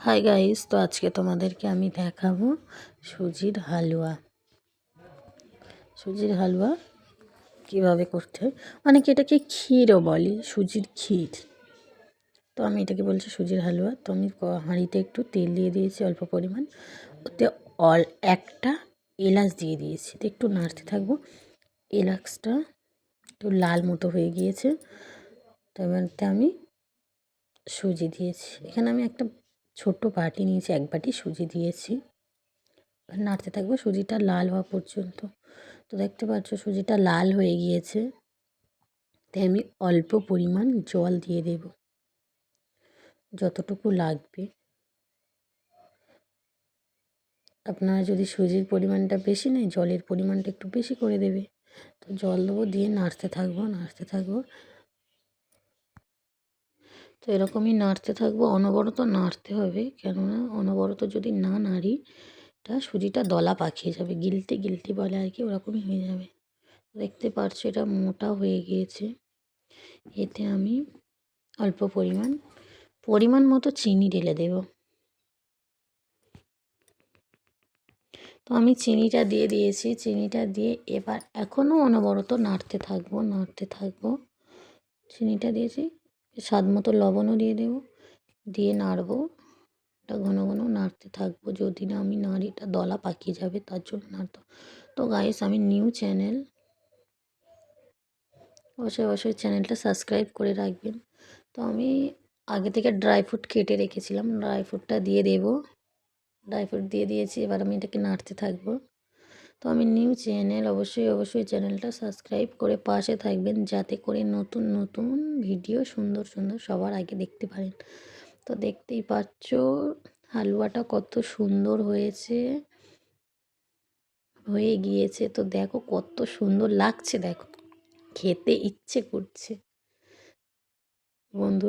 Hi guys তো আজকে তোমাদেরকে আমি দেখাবো সুজির হালুয়া। সুজির হালুয়া কীভাবে করতে হয়? অনেকে এটাকে ক্ষীরও বলে, সুজির ক্ষীর। তো আমি এটাকে বলছি সুজির হালুয়া। তো আমি হাঁড়িতে একটু তেল দিয়ে দিয়েছি অল্প পরিমাণ। ওতে অল একটা এলাচ দিয়ে দিয়েছি। তো একটু নাড়তে থাকব। এলাচটা একটু লাল মতো হয়ে গিয়েছে। তো এবারতে আমি সুজি দিয়েছি। এখানে আমি একটা ছোট্ট বাটি নিয়েছি, এক বাটি সুজি দিয়েছি। নাড়তে থাকব, সুজিটা লাল হওয়া পর্যন্ত। তো দেখতে পাচ্ছ, সুজিটা লাল হয়ে গিয়েছে। তাই আমি অল্প পরিমাণ জল দিয়ে দেব, যতটুকু লাগবে। আপনারা যদি সুজির পরিমাণটা বেশি নেয়, জলের পরিমাণটা একটু বেশি করে দেবে। তো জল দেবো, দিয়ে নাড়তে থাকব নাড়তে থাকব। তো এরকমই নাড়তে থাকব। অনবরত নাড়তে হবে, কেননা অনবরত যদি না নাড়ি এটা সুজিটা দলা পাকিয়ে যাবে। গিলতে গিলতে বলে আর কি, ওরকমই হয়ে যাবে। দেখতে পারছ এটা মোটা হয়ে গিয়েছে। এতে আমি অল্প পরিমাণ পরিমাণ মতো চিনি ঢেলে দেব। তো আমি চিনিটা দিয়ে দিয়েছি। চিনিটা দিয়ে এবার এখনও অনবরত নাড়তে থাকব নাড়তে থাকব। চিনিটা দিয়েছি। স্বাদ মতো লবণও দিয়ে দেব, দিয়ে নাড়বো। এটা ঘন ঘন নাড়তে থাকব। যদি না আমি নাড়িটা দলা পাকিয়ে যাবে, তার জন্য নাড়তে তো গাইস আমি নিউ চ্যানেল অবশ্যই অবশ্যই চ্যানেলটা সাবস্ক্রাইব করে রাখবেন। তো আমি আগে থেকে ড্রাই ফ্রুট কেটে রেখেছিলাম। ড্রাই ফ্রুটটা দিয়ে দেব। ড্রাই ফ্রুট দিয়ে দিয়েছি, এবার আমি এটাকে নাড়তে থাকব। তো আমি নিউ চ্যানেল অবশ্যই অবশ্যই চ্যানেলটা সাবস্ক্রাইব করে পাশে থাকবেন যাতে করে নতুন নতুন ভিডিও সুন্দর সুন্দর সবার আগে দেখতে পারেন। তো দেখতেই পাচ্ছ, হালুয়াটা কত সুন্দর হয়েছে, হয়ে গিয়েছে। তো দেখো কত সুন্দর লাগছে, দেখো। খেতে ইচ্ছে করছে। বন্ধুরা